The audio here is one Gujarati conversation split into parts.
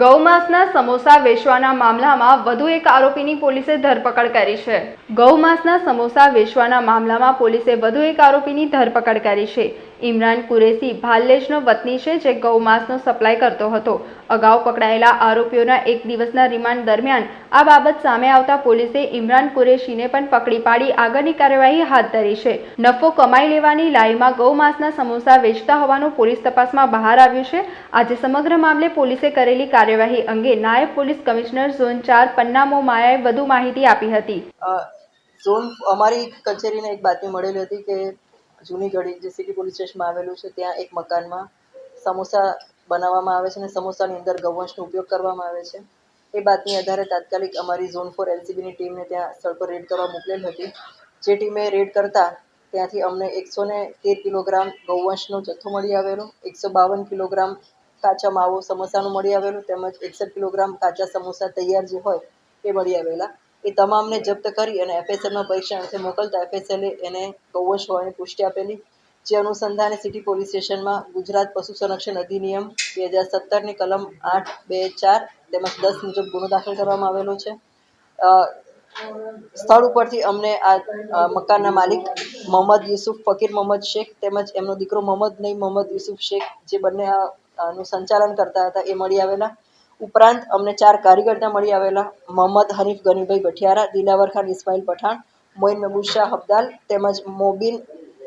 ગૌમાંસના સમોસા વેચવાના મામલામાં વધુ એક આરોપીની પોલીસે ધરપકડ કરી છે. ગૌમાંસના સમોસા વેચવાના મામલામાં પોલીસે વધુ એક આરોપીની ધરપકડ કરી છે. ઇમરાન કુરેશી ભાલ્લેજનો વતની છે જે ગૌમાંસનો સપ્લાય કરતો હતો. અગાઉ પકડાયેલા આરોપીઓના એક દિવસના રિમાન્ડ દરમિયાન આ બાબત સામે આવતા પોલીસે ઇમરાન કુરેશીને પણ પકડી પાડી આગળની કાર્યવાહી હાથ ધરી છે. નફો કમાઈ લેવાની લાઈમાં ગૌમાંસના સમોસા વેચતા હોવાનું પોલીસ તપાસમાં બહાર આવ્યું છે. આજે સમગ્ર મામલે પોલીસે કરેલી કાર્યવાહી અંગે નાયબ પોલીસ કમિશનર ઝોન ચાર પન્નામો માયાએ વધુ માહિતી આપી હતી. ઝોન અમારી કચેરીને એક બાતમી મળેલી હતી કે જૂની ગઢી જે સિટી પોલીસ સ્ટેશનમાં આવેલું છે. ત્યાં એક મકાનમાં સમોસા બનાવવામાં આવે છે અને સમોસાની અંદર ગૌવંશનો ઉપયોગ કરવામાં આવે છે. એ બાતમી આધારે તાત્કાલિક અમારી ઝોન ફોર એલસીબીની ટીમને ત્યાં સ્થળ પર રેડ કરવા મોકલેલ હતી. જે ટીમે રેડ કરતા ત્યાંથી અમને એકસો ને તેર કિલોગ્રામ ગૌવંશનો જથ્થો મળી આવેલો, એકસો બાવન કિલોગ્રામ કાચા માવો સમોસાનું મળી આવેલું, તેમજ એકસઠ કિલોગ્રામ કાચા સમોસા તૈયાર જે હોય એ મળી આવેલા. એ તમામને જપ્ત કરી અને એફએસએલમાં પરીક્ષા અર્થે મોકલતા એફએસએલે એને ગૌવંશ હોવાની પુષ્ટિ આપેલી, જે અનુસંધાને સિટી પોલીસ સ્ટેશનમાં ગુજરાત પશુ સંરક્ષણ અધિનિયમ બે હજાર સત્તરની કલમ આઠ, બે, ચાર તેમજ દસ મુજબ ગુનો દાખલ કરવામાં આવેલો છે. સ્થળ ઉપરથી અમને આ મકાનના માલિક મોહમ્મદ યુસુફ ફકીર મોહમ્મદ શેખ તેમજ એમનો દીકરો મોહમ્મદ નઈમ મોહમ્મદ યુસુફ શેખ જે બંને આનું સંચાલન કરતા હતા એ મળી આવેલા. ઉપરાંત અમને ચાર કારીગર ત્યાં મળી આવેલા મોહમ્મદ હનીફ ગનીભાઈ ગઠિયારા દિલાવર ખાન ઇસ્માઇલ પઠાણ, મોઇન મબુશા હબદાલ તેમજ મોબિન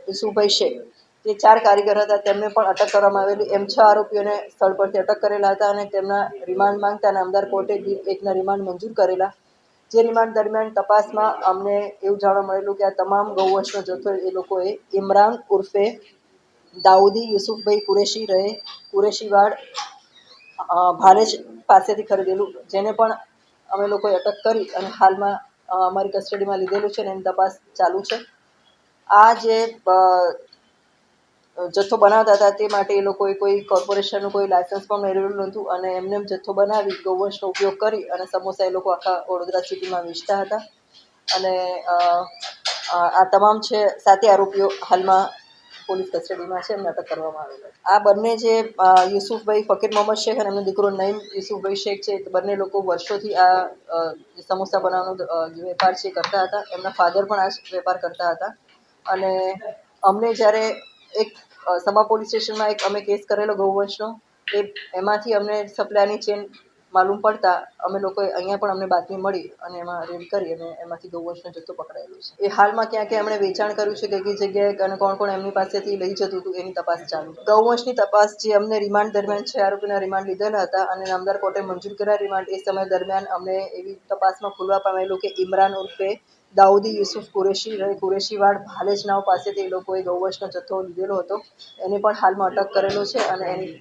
યુસુફભાઈ શેખ. જે ચાર કારીગર હતા તેમને પણ અટક કરવામાં આવેલી. એમ છ આરોપીઓને સ્થળ પરથી અટક કરેલા હતા અને તેમના રિમાન્ડ માંગતા નામદાર કોર્ટે એકના રિમાન્ડ મંજૂર કરેલા. જે રિમાન્ડ દરમિયાન તપાસમાં અમને એવું જાણવા મળેલું કે આ તમામ ગૌવંશનો જથ્થો એ લોકોએ ઇમરાન ઉર્ફે દાઉદી યુસુફભાઈ કુરેશી રહે કુરેશીવાડ ભાલેજ પાસેથી ખરીદેલું. જેને પણ અમે લોકોએ અટક કરી અને હાલમાં અમારી કસ્ટડીમાં લીધેલું છે અને એની તપાસ ચાલુ છે. આ જે જથ્થો બનાવતા હતા તે માટે એ લોકોએ કોઈ કોર્પોરેશનનું કોઈ લાયસન્સ પણ મેળવેલું નહોતું અને એમને એમ જથ્થો બનાવી, ગૌવંશનો ઉપયોગ કરી અને સમોસા એ લોકો આખા વડોદરા સિટીમાં વેચતા હતા. અને આ તમામ છે સાતે આરોપીઓ હાલમાં પોલીસ કસ્ટડીમાં છે એમને અટક કરવામાં આવેલા છે. આ બંને જે યુસુફભાઈ ફકીર મોહમ્મદ શેખ અને એમનો દીકરો નઈમ યુસુફભાઈ શેખ છે તે બંને લોકો વર્ષોથી આ સમોસા બનાવવાનો વેપાર છે કરતા હતા. એમના ફાધર પણ આ વેપાર કરતા હતા. અને અમને જ્યારે એક સમા પોલીસ સ્ટેશનમાં એક અમે કેસ કરેલો ગૌવંશનો, એ એમાંથી અમને સપ્લાયની ચેન માલુમ પડતા અમે લોકોએ અહીંયા પણ અમને બાતમી મળી અને એમાં રેડ કરી અને એમાંથી ગૌવંશનો જથ્થો પકડાયેલો છે. એ હાલમાં ક્યાં ક્યાં એમણે વેચાણ કર્યું છે કઈ કઈ જગ્યાએ અને કોણ કોણ એમની પાસેથી લઈ જતું હતું, એની તપાસ ચાલુ. ગૌવંશની તપાસ જે અમને રિમાન્ડ દરમિયાન છે, આરોપીના રિમાન્ડ લીધેલા હતા અને નામદાર કોર્ટે મંજૂર કર્યા રિમાન્ડ એ સમય દરમિયાન અમને એવી તપાસમાં ખુલવા પામેલું કે ઇમરાન ઉર્ફે દાઉદી યુસુફ કુરેશી કુરેશીવાડ ભાલેજ નાવ પાસેથી એ લોકોએ ગૌવંશનો જથ્થો લીધેલો હતો. એને પણ હાલમાં અટક કરેલો છે અને એની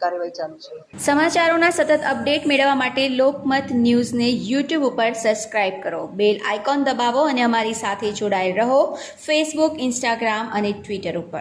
કાર્યવાહી ચાલુ છે. સમાચારોના સતત અપડેટ મેળવવા માટે લોકમત ન્યૂઝને યુટ્યુબ ઉપર સબસ્ક્રાઇબ કરો. બેલ આઇકોન દબાવો અને અમારી સાથે જોડાયેલ રહો. ફેસબુક, ઇન્સ્ટાગ્રામ અને ટ્વિટર ઉપર.